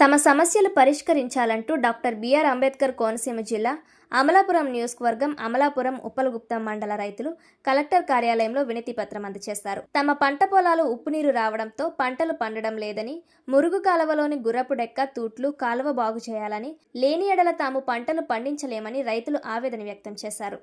తమ సమస్యలు పరిష్కరించాలంటూ doctor B R Ambedkar Konaseema జిల్లా అమలాపురం నియోజకవర్గం అమలాపురం ఉప్పలగుప్తం మండల రైతులు కలెక్టర్ కార్యాలయంలో వినతి పత్రం అందజేశారు. తమ పంట పొలాలు ఉప్పునీరు రావడంతో పంటలు పండడం లేదని మురుగు కాలువలోని గుర్రపు డెక్క తూట్లు కాలువ బాగు చేయాలని లేని ఎడల తాము పంటలు పండించలేమని రైతులు ఆవేదన వ్యక్తం చేశారు.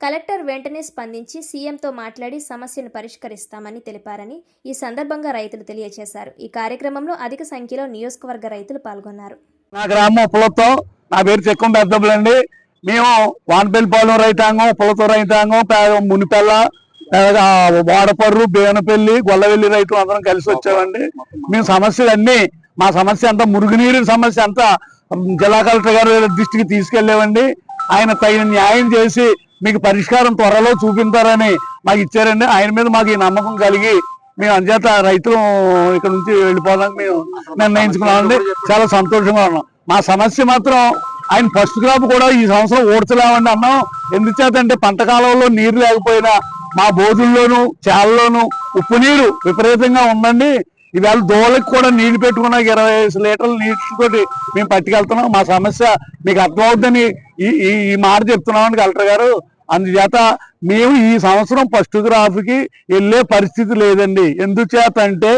కలెక్టర్ వెంటనే స్పందించి సీఎంతో మాట్లాడి సమస్యను పరిష్కరిస్తామని తెలిపారని ఈ సందర్భంగా రైతులు తెలియజేశారు. ఈ కార్యక్రమంలో అధిక సంఖ్యలో నియోజకవర్గ రైతులు పాల్గొన్నారు. నా గ్రామం పులతో నా పేరు చెక్కం పెద్దబ్బులండి మేము వానపల్లిపాలెం రైతాంగం పులతో రైతాంగం మునిపెల్ల వాడపర్రు బేనపల్లి గొల్లవెల్లి రైతులు అందరం కలిసి వచ్చామండి. మేము సమస్యలన్నీ మా సమస్య అంతా మురుగునీరు సమస్య అంతా జిల్లా కలెక్టర్ గారు దృష్టికి తీసుకెళ్ళేవండి ఆయన తగిన న్యాయం చేసి మీకు పరిష్కారం త్వరలో చూపించారని మాకు ఇచ్చారండి. ఆయన మీద మాకు ఈ నమ్మకం కలిగి మేము అంచేత రైతులు ఇక్కడ నుంచి వెళ్ళిపోదాం మేము నిర్ణయించుకున్నామండి చాలా సంతోషంగా ఉన్నాం. మా సమస్య మాత్రం ఆయన ఫస్ట్ క్రాప్ కూడా ఈ సంవత్సరం ఓడ్చలేమండి అన్నాం. ఎందుచేతంటే పంట కాలంలో నీరు లేకపోయినా మా బోధుల్లోనూ చేలలోనూ ఉప్పు నీరు విపరీతంగా ఉందండి. ఈవేళ దోళ్ళకి కూడా నీళ్ళు పెట్టుకున్నా ఇరవై ఐదు లీటర్ల నీటితోటి మేము పట్టుకెళ్తున్నాం. మా సమస్య మీకు అర్థమవుద్దని ఈ ఈ ఈ మాట చెప్తున్నామండి కలెక్టర్ గారు. అందుచేత మేము ఈ సంవత్సరం ఫస్ట్ క్రాప్కి వెళ్ళే పరిస్థితి లేదండి. ఎందుచేత అంటే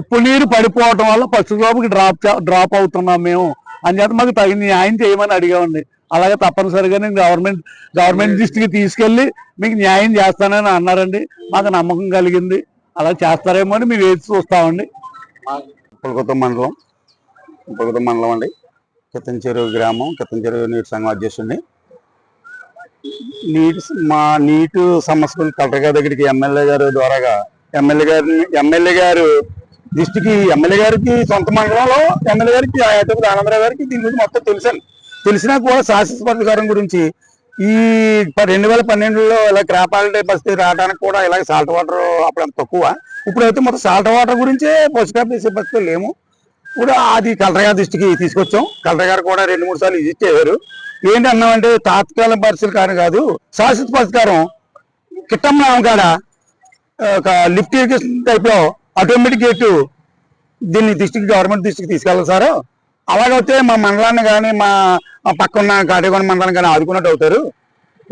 ఉప్పు నీరు పడిపోవటం వల్ల ఫస్ట్ క్రాప్కి డ్రాప్ డ్రాప్ అవుతున్నాం మేము. అందుచేత మాకు తగిన న్యాయం చేయమని అడిగామండి. అలాగే తప్పనిసరిగా నేను గవర్నమెంట్ గవర్నమెంట్ దృష్టికి తీసుకెళ్ళి మీకు న్యాయం చేస్తానని అన్నారండి. మాకు నమ్మకం కలిగింది. అలా చేస్తారేమో అని మేము వేచి చూస్తామండి. పులకొత్త మండలం పులకొత్త మండలం అండి. కిత్తం చెరువు గ్రామం కిత్తం చెరువు నీటి సంఘం అధ్యక్షుడిని. నీటి మా నీటి సమస్యలు కలెక్టర్ గారి దగ్గరికి ఎమ్మెల్యే గారు ద్వారాగా ఎమ్మెల్యే గారిని ఎమ్మెల్యే గారు దృష్టికి ఎమ్మెల్యే గారికి సొంత మండలంలో ఎమ్మెల్యే గారికి ఆనందరావు గారికి దీని గురించి మొత్తం తెలుసండి. తెలిసినా కూడా పరిష్కారం గురించి ఈ ప- రెండు వేల పన్నెండులో ఇలా క్రాపాలిటీ పరిస్థితి రావడానికి కూడా ఇలాగ సాల్ట్ వాటర్ అప్పుడు అంత తక్కువ. ఇప్పుడైతే మొత్తం సాల్ట్ వాటర్ గురించే పుస్తకాలు తీసే పరిస్థితులు లేము ఇప్పుడు అది కలెక్టర్ గారి దృష్టికి తీసుకొచ్చాం. కలెక్టర్ గారు కూడా రెండు మూడు సార్లు విజిట్ చేశారు. ఏంటి అన్నామంటే తాత్కాలిక పరిస్థితులు కానీ కాదు శాశ్వత పరిష్కారం కిట్టమ్మ కాడ ఒక లిఫ్ట్ ఇరిగేషన్ టైప్లో ఆటోమేటిక్ గేట్ దీన్ని దృష్టికి గవర్నమెంట్ దృష్టికి తీసుకెళ్ళాలి సారు? అలాగైతే మా మండలాన్ని కానీ మా పక్కన కాటేగొండ మండలాన్ని కానీ ఆదుకున్నట్టు అవుతారు.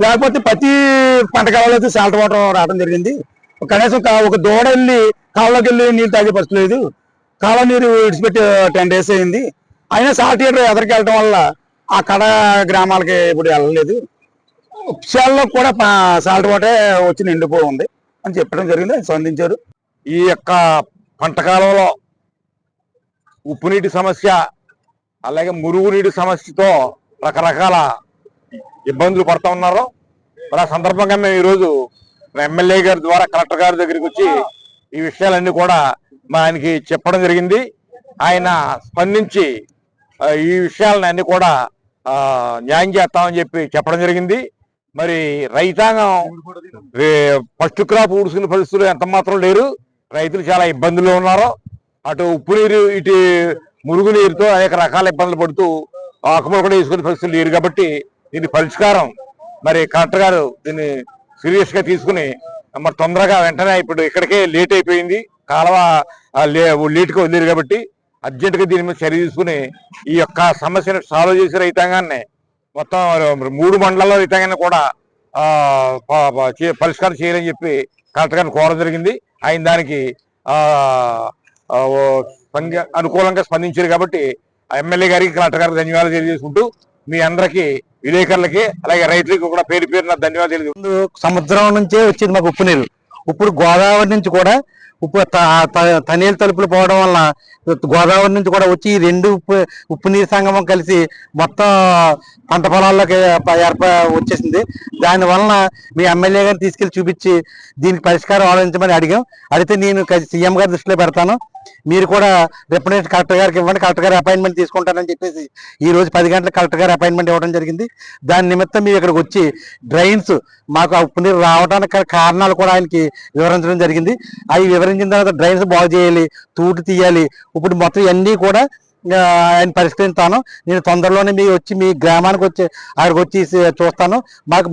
లేకపోతే ప్రతి పంట కాలంలో అయితే సాల్ట్ వాటర్ రావడం జరిగింది. కనీసం ఒక దూడ వెళ్ళి కాళ్ళకి వెళ్ళి నీళ్ళు తాగే పరిస్థితి లేదు. కాళ్ళ నీరు విడిచిపెట్టి టెన్ డేస్ అయింది. అయినా సాల్ట్ వాటర్ ఎదరికి వెళ్ళడం వల్ల ఆ కడ గ్రామాలకి ఇప్పుడు వెళ్ళలేదు. విషయాల్లో కూడా సాల్ట్ వాటర్ వచ్చి నిండిపో ఉంది అని చెప్పడం జరిగింది. స్పందించారు. ఈ యొక్క పంట కాలంలో ఉప్పు నీటి సమస్య అలాగే మురుగునీటి సమస్యతో రకరకాల ఇబ్బందులు పడుతూ ఉన్నారు. మరి ఆ సందర్భంగా మేము ఈరోజు ఎమ్మెల్యే గారి ద్వారా కలెక్టర్ గారి దగ్గరికి వచ్చి ఈ విషయాలన్నీ కూడా మా ఆయనకి చెప్పడం జరిగింది. ఆయన స్పందించి ఈ విషయాలను అన్ని కూడా న్యాయం చేస్తామని చెప్పి చెప్పడం జరిగింది. మరి రైతాంగం ఫస్ట్ క్రాప్ ఊడుసుకునే పరిస్థితులు ఎంత మాత్రం లేరు. రైతులు చాలా ఇబ్బందులు ఉన్నారు. అటు ఉప్పు నీరు ఇటు మురుగు నీరుతో అనేక రకాల ఇబ్బందులు పడుతూ ఆకుమలు కూడా వేసుకునే పరిస్థితులు లేరు కాబట్టి దీని పరిష్కారం మరి కలెక్టర్ గారు దీన్ని సీరియస్గా తీసుకుని మరి తొందరగా వెంటనే ఇప్పుడు ఇక్కడికే లేట్ అయిపోయింది. కాలువ లేటుగా లేట్గా వదిలేరు కాబట్టి అర్జెంట్గా దీని మీద చర్య తీసుకుని ఈ యొక్క సమస్యను సాల్వ్ చేసే రైతాంగాన్ని మొత్తం మూడు మండలాల రైతాంగాన్ని కూడా పరిష్కారం చేయాలని చెప్పి కలెక్టర్ గారిని కోరడం జరిగింది. ఆయన దానికి అనుకూలంగా స్పందించారు కాబట్టి ఎమ్మెల్యే గారికి కలెక్టర్ గారికి ధన్యవాదాలు తెలియజేసుకుంటూ మీ అందరికీ విలేకరులకి అలాగే రైతులకి కూడా పేరు పేరున ధన్యవాదాలు తెలియదు సముద్రం నుంచే వచ్చింది మాకు ఉప్పు నీరు. ఇప్పుడు గోదావరి నుంచి కూడా ఉప్పు త- త- తనేలు తలుపులు పోవడం వల్ల గోదావరి నుంచి కూడా వచ్చి రెండు ఉప్పు ఉప్పు నీరు సంగమం కలిసి మొత్తం పంట పొలాల్లోకి ఏర్పా ఏర్ప వచ్చేసింది. దాని వలన మీ ఎమ్మెల్యే గారిని తీసుకెళ్ళి చూపించి దీనికి పరిష్కారం ఆలోచించమని అడిగాం. అడిగితే నేను సీఎం గారి దృష్టిలో పెడతాను. మీరు కూడా రిప్రజెంట్ కలెక్టర్ గారికి ఇవ్వండి. కలెక్టర్ గారి అపాయింట్మెంట్ తీసుకుంటానని చెప్పేసి ఈ రోజు పది గంటలకు కలెక్టర్ గారి అపాయింట్మెంట్ ఇవ్వడం జరిగింది. దాని నిమిత్తం మీరు ఇక్కడికి వచ్చి డ్రైన్స్ మాకు ఆ రావడానికి కారణాలు కూడా ఆయనకి వివరించడం జరిగింది. అవి వివరించిన తర్వాత డ్రైన్స్ బాగు చేయాలి తూటి తీయాలి. ఇప్పుడు మొత్తం ఇవన్నీ కూడా ఆయన పరిష్కరిస్తాను. నేను తొందరలోనే మీ వచ్చి మీ గ్రామానికి వచ్చి అక్కడికి వచ్చి చూస్తాను. మాకు